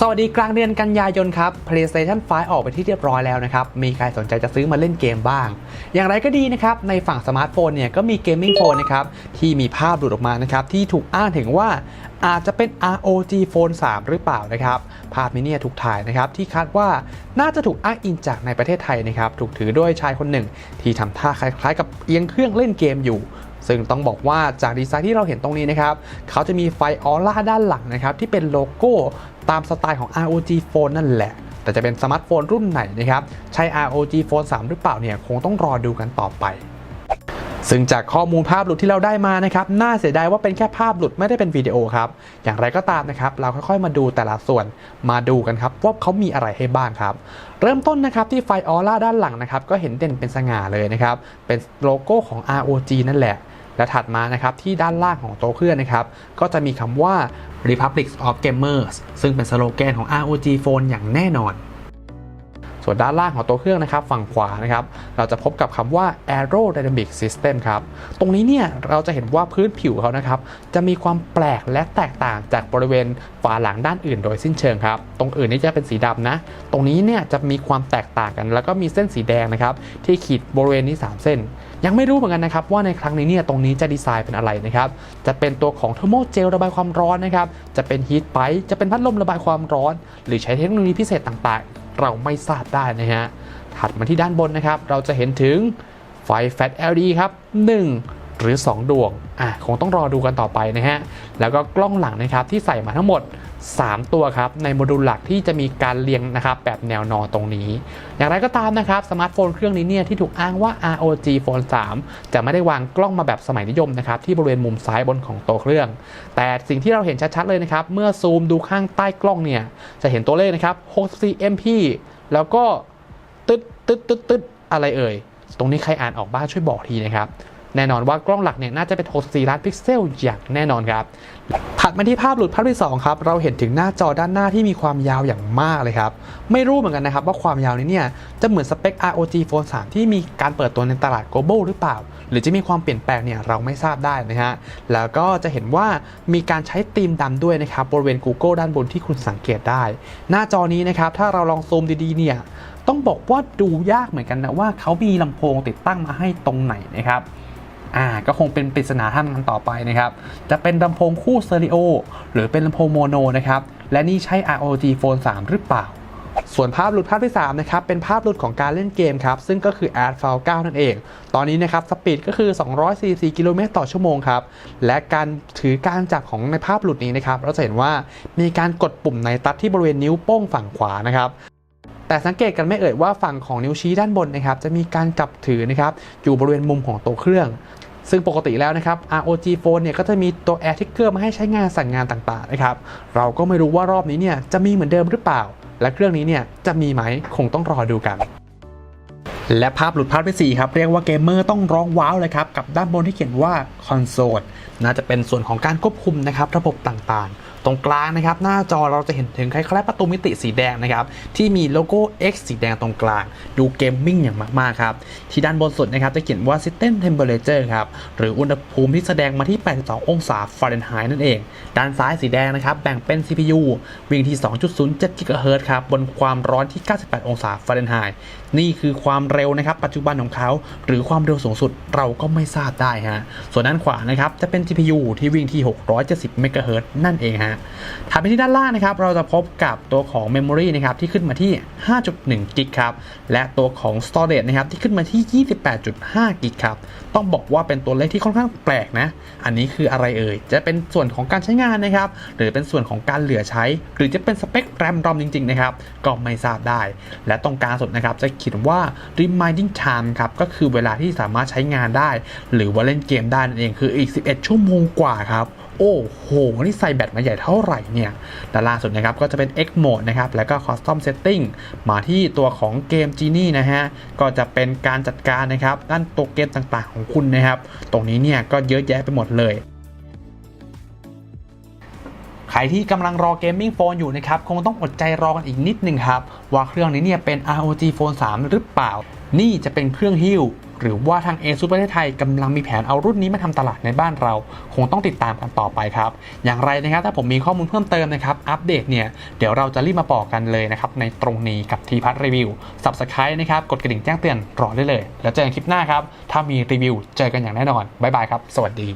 สวัสดีกลางเดือนกันยายนครับ PlayStation 5 ออกไปที่เรียบร้อยแล้วนะครับ มีใครสนใจจะซื้อมาเล่นเกมบ้าง อย่างไรก็ดีนะครับ ในฝั่งสมาร์ทโฟนเนี่ยก็มีเกมมิ่งโฟนนะครับ ที่มีภาพหลุดออกมานะครับ ที่ถูกอ้างถึงว่าอาจจะเป็น ROG Phone 3 หรือเปล่านะครับ ภาพนี้เนี่ยถูกถ่ายนะครับ ที่คาดว่าน่าจะถูกอ้างอิงจากในประเทศไทยนะครับ ถูกถือด้วยชายคนหนึ่ง ที่ทำท่าคล้ายๆ กับเอียงเครื่องเล่นเกมอยู่ซึ่งต้องบอกว่าจากดีไซน์ที่เราเห็นตรงนี้นะครับ เขาจะมีไฟออร่าด้านหลังนะครับ ที่เป็นโลโก้ ตามสไตล์ของ ROG Phone นั่นแหละ แต่จะเป็นสมาร์ทโฟนรุ่นไหนนะครับ ใช่ ROG Phone 3 หรือเปล่าเนี่ยคงต้องรอดูกันต่อไปซึ่งจากข้อมูลภาพหลุดที่เราได้มานะครับ น่าเสียดายว่าเป็นแค่ภาพหลุดไม่ได้เป็นวิดีโอครับ อย่างไรก็ตามนะครับ เราค่อยๆมาดูแต่ละส่วน มาดูกันครับว่าเขามีอะไรให้บ้างครับ เริ่มต้นนะครับที่ไฟออร่าด้านหลังนะครับ ก็เห็นเด่นเป็นสง่าเลยนะครับ เป็นโลโก้ของ ROG นั่นแหละ และถัดมานะครับที่ด้านล่างของโต๊ะเครื่องนะครับก็จะมีคำว่า Republic of Gamers ซึ่งเป็นสโลแกนของ ROG Phone อย่างแน่นอน ส่วนด้านล่างของตัวเครื่องนะครับ ฝั่งขวานะครับ เราจะพบกับคำว่า Aerodynamic System ครับ ตรงนี้เนี่ยเราจะเห็นว่าพื้นผิวเขานะครับ จะมีความแปลกและแตกต่างจากบริเวณฝาหลังด้านอื่นโดยสิ้นเชิงครับ ตรงอื่นนี่จะเป็นสีดำนะ ตรงนี้เนี่ยจะมีความแตกต่างกัน แล้วก็มีเส้นสีแดงนะครับ ที่ขีดบริเวณนี้ 3 เส้น ยังไม่รู้เหมือนกันนะครับว่าในครั้งนี้เนี่ยตรงนี้จะดีไซน์เป็นอะไรนะครับ จะเป็นตัวของเทอร์โมเจลระบายความร้อนนะครับ จะเป็นฮีทไปจะเป็นพัดลมระบายความร้อน หรือใช้เทคโนโลยีพิเศษต่างๆ เราไม่ทราบได้นะฮะถัดมาที่ด้านบนนะครับ เราจะเห็นถึงไฟแฟลช LED ครับ 1 หรือ 2 ดวงอะคงต้องรอดูกันต่อไปนะฮะ แล้วก็กล้องหลังนะครับที่ใส่มาทั้งหมด 3 ตัวครับ ในโมดูลหลักที่จะมีการเรียงนะครับแบบแนวนอนตรงนี้ อย่างไรก็ตามนะครับสมาร์ทโฟนเครื่องนี้เนี่ยที่ถูกอ้างว่า ROG Phone 3 จะไม่ได้วางกล้องมาแบบสมัยนิยมนะครับที่บริเวณมุมซ้ายบนของตัวเครื่อง แต่สิ่งที่เราเห็นชัดๆเลยนะครับเมื่อซูมดูข้างใต้กล้องเนี่ยจะเห็นตัวเลขนะครับ 64 MP แล้วก็ตึ๊ดตึ๊ดตึ๊ดตึ๊ดอะไรเอ่ย ตรงนี้ใครอ่านออกบ้างช่วยบอกทีนะครับ แน่นอนว่ากล้องหลักเนี่ยน่าจะเป็น 64 ล้านพิกเซลอย่างแน่นอนครับ ถัดมาที่ภาพหลุดภาพที่ 2 ครับ เราเห็นถึงหน้าจอด้านหน้าที่มีความยาวอย่างมากเลยครับ ไม่รู้เหมือนกันนะครับว่าความยาวนี้เนี่ยจะเหมือนสเปค ROG Phone 3 ที่มีการเปิดตัวในตลาด global หรือเปล่า หรือจะมีความเปลี่ยนแปลงเนี่ยเราไม่ทราบได้นะฮะ แล้วก็จะเห็นว่ามีการใช้ธีมดำด้วยนะครับบริเวณ Google ด้านบนที่คุณสังเกตได้ หน้าจอนี้นะครับถ้าเราลองซูมดีๆเนี่ยต้องบอกว่าดูยากเหมือนกันนะว่าเขามีลำโพงติดตั้งมาให้ตรงไหนนะครับ อ่าก็คงเป็นปริศนาท่านกันต่อไปนะครับ จะเป็นลำโพงคู่สเตอริโอหรือเป็นลำโพงโมโนนะครับ และนี่ใช่ ROG Phone 3 หรือเปล่า ส่วนภาพหลุดภาพที่ 3 นะครับ เป็นภาพหลุดของการเล่นเกมครับ ซึ่งก็คือ a d f a l 9นั่นเอง ตอนนี้นะครับ สปีดก็คือ 244 กิโลเมตรต่อชั่วโมงครับ และการถือการจับของในภาพหลุดนี้นะครับ เราจะเห็นว่ามีการกดปุ่มในตัดที่บริเวณนิ้วโป้งฝั่งขวานะครับแต่สังเกตกันไม่เอ่ยว่าฝั่งของนิ้วชี้ด้านบนนะครับจะมีการจับถือนะครับอยู่บริเวณมุมของตัวเครื่อง ซึ่งปกติแล้วนะครับ ROG Phone เนี่ยก็จะมีตัว Air Trigger มาให้ใช้งานสั่งงานต่างๆนะครับ เราก็ไม่รู้ว่ารอบนี้เนี่ยจะมีเหมือนเดิมหรือเปล่า และเครื่องนี้เนี่ยจะมีไหมคงต้องรอดูกันและภาพหลุดภาพที่4ครับ เรียกว่าเกมเมอร์ต้องร้องว้าวเลยครับ กับด้านบนที่เขียนว่าคอนโซลน่าจะเป็นส่วนของการควบคุมนะครับ ระบบต่างๆ ตรงกลางนะครับ หน้าจอเราจะเห็นถึงคล้ายๆประตูมิติสีแดงนะครับ ที่มีโลโก้ X สีแดงตรงกลาง ดูเกมมิ่งอย่างมากๆครับ ที่ด้านบนสุดนะครับจะเขียนว่า System Temperature ครับ หรืออุณหภูมิที่แสดงมาที่ 82 องศาฟาเรนไฮต์นั่นเอง ด้านซ้ายสีแดงนะครับ แบ่งเป็น CPU วิ่งที่ 2.07 GHz ครับ บนความร้อนที่ 98 องศาฟาเรนไฮต์นี่คือความเร็วนะครับ ปัจจุบันของเขา หรือความเร็วสูงสุดเราก็ไม่ทราบได้ฮะส่วนด้านขวานะครับจะเป็น GPU ที่วิ่งที่ 670 MHz นั่นเองฮะถัดไปที่ด้านล่างนะครับ เราจะพบกับตัวของ Memory นะครับที่ขึ้นมาที่ 5.1 กิกครับ และตัวของ Storage นะครับที่ขึ้นมาที่ 28.5 กิกครับ ต้องบอกว่าเป็นตัวเลขที่ค่อนข้างแปลกนะ อันนี้คืออะไรเอ่ย จะเป็นส่วนของการใช้งานนะครับ หรือเป็นส่วนของการเหลือใช้ หรือจะเป็นสเปคแรมรอมจริงๆนะครับ ก็ไม่ทราบได้ และตรงกลางสุดนะครับจะเขียนว่า reminding time ครับ ก็คือเวลาที่สามารถใช้งานได้ หรือว่าเล่นเกมได้นั่นเอง คืออีก 11 ชั่วโมงกว่าครับ โอ้โห นี่ใส่แบตมาใหญ่เท่าไหร่เนี่ยด้านล่าสุดนะครับก็จะเป็น X Mode นะครับ แล้วก็ Custom Setting มาที่ตัวของเกม Genie นะฮะ ก็จะเป็นการจัดการนะครับด้านตัวเกมต่างๆของคุณนะครับ ตรงนี้เนี่ยก็เยอะแยะไปหมดเลยใครที่กำลังรอเกมมิ่งโฟนอยู่นะครับ คงต้องอดใจรอกันอีกนิดนึงครับ ว่าเครื่องนี้เนี่ยเป็น ROG Phone 3 หรือเปล่า นี่จะเป็นเครื่องฮิ้ว หรือว่าทาง a อซูประเทศไทยกำลังมีแผนเอารุ่นนี้มาทำตลาดในบ้านเรา คงต้องติดตามกันต่อไปครับ อย่างไรนะครับถ้าผมมีข้อมูลเพิ่มเติมนะครับ อัปเดตเนี่ย เดี๋ยวเราจะรีบมาบอกกันเลยนะครับ ในตรงนี้กับทีพัทรีวิว Subscribe นะครับ กดกระดิ่งแจ้งเตือนรอได้เลย แล้วเจอกันคลิปหน้าครับ ถ้ามีรีวิวเจอกันอย่างแน่นอนบ๊ายบายครับ สวัสดี